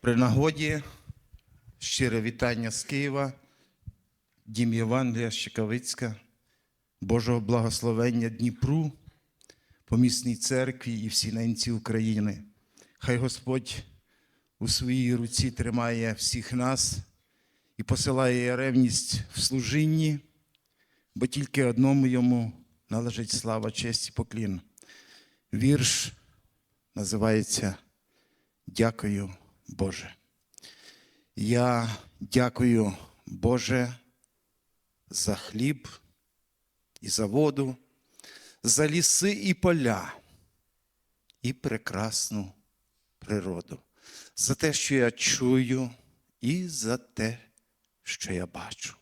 При нагоді щире вітання з Києва, Дім Євангелія Щекавицька, Божого благословення Дніпру, помісній церкві і всій ненці України. Хай Господь у своїй руці тримає всіх нас і посилає ревність в служінні, бо тільки одному йому належить слава, честь і поклін. Вірш називається Дякую, Боже. Я дякую, Боже, за хліб і за воду, за ліси і поля, і прекрасну природу, за те, що я чую, і за те, що я бачу.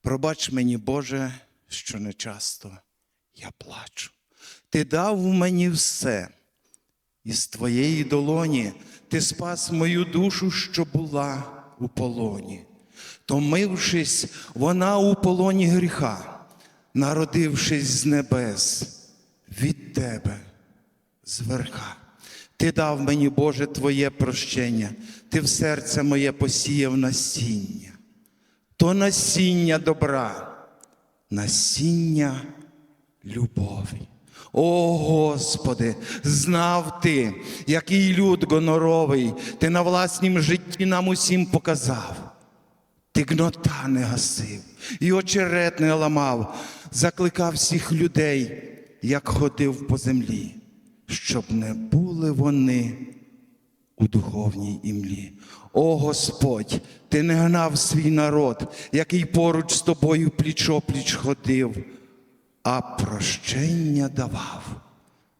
Пробач мені, Боже, що не часто я плачу. Ти дав мені все. Із твоєї долоні ти спас мою душу, що була у полоні. Томившись, вона у полоні гріха, народившись з небес від тебе зверха. Ти дав мені, Боже, Твоє прощення, ти в серце моє посіяв насіння, то насіння добра, насіння любові. О Господи, знав Ти, який люд гоноровий, Ти на власнім житті нам усім показав. Ти гнота не гасив, і очерет не ламав, закликав всіх людей, як ходив по землі, щоб не були вони у духовній імлі. О Господь, ти не гнав свій народ, який поруч з тобою пліч-опліч ходив, а прощення давав,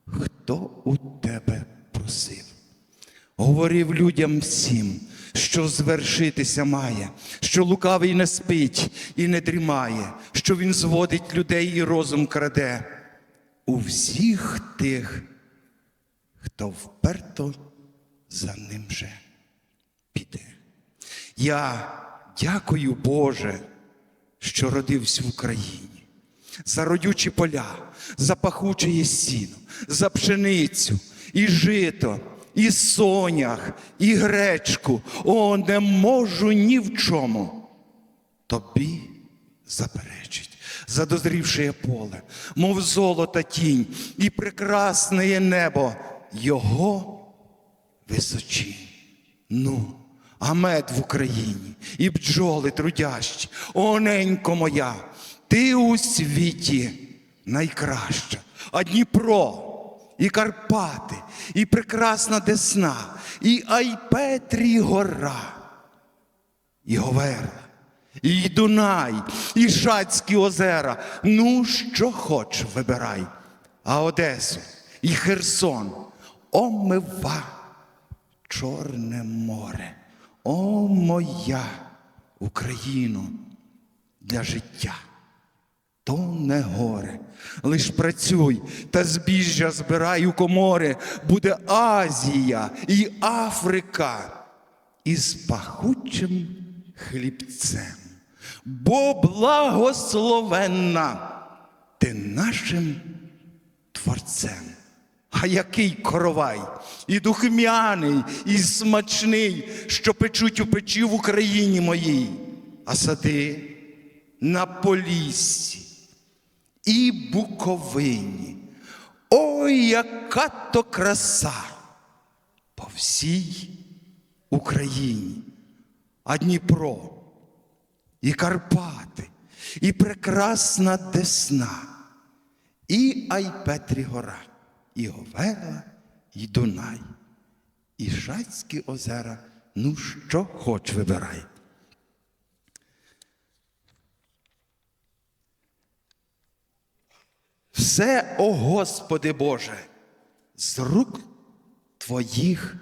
хто у тебе просив. Говорив людям всім, що звершитися має, що лукавий не спить і не дрімає, що він зводить людей і розум краде. У всіх тих, хто вперто за ним же піде. Я дякую, Боже, що родився в Україні, за родючі поля, за пахуче сіно, за пшеницю і жито, і сонях, і гречку. О, не можу ні в чому. Тобі заперечить, задозрівши поле, мов золота тінь, і прекрасне небо його височінь. Ну, а мед в Україні, і бджоли трудящі, О, ненько моя, ти у світі найкраща, а Дніпро, і Карпати, і прекрасна Десна, і Айпетрі гора, і Говерла, і Дунай, і Шацькі озера. Ну, що хоч вибирай. А Одесу і Херсон омива Чорне море. О, моя Україно, для життя. То не горе, лиш працюй та збіжжя збирай у комори, буде Азія і Африка із пахучим хлібцем. Бо благословенна ти нашим творцем. А який коровай, і духмяний, і смачний, що печуть у печі в Україні моїй, а сади на Поліссі і Буковині. Ой, яка то краса по всій Україні, а Дніпро, і Карпати, і прекрасна Десна, і Айпетрі гора, і Говерла, і Дунай, і Шацькі озера. Ну, що хоч вибирай. Все, о Господи Боже, з рук Твоїх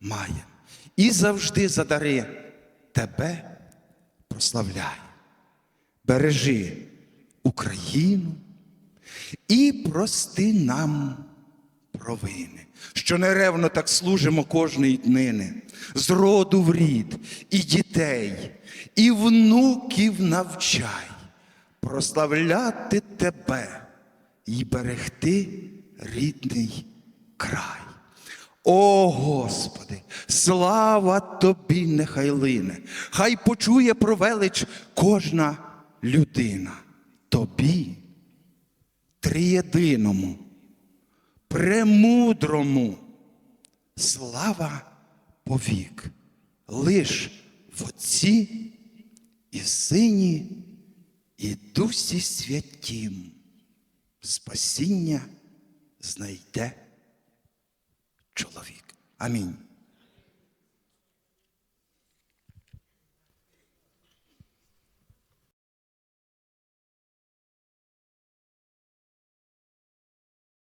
має. І завжди за дари Тебе прославляє. Бережи Україну і прости нам провини, що неревно так служимо кожної днини, з роду в рід, і дітей, і внуків навчай, прославляти тебе і берегти рідний край. О Господи, слава Тобі нехай лине, хай почує про велич кожна людина. Тобі, триєдиному, премудрому, слава повік, лиш в Отці і Сині, і Дусі Святім спасіння знайде чоловік. Амінь.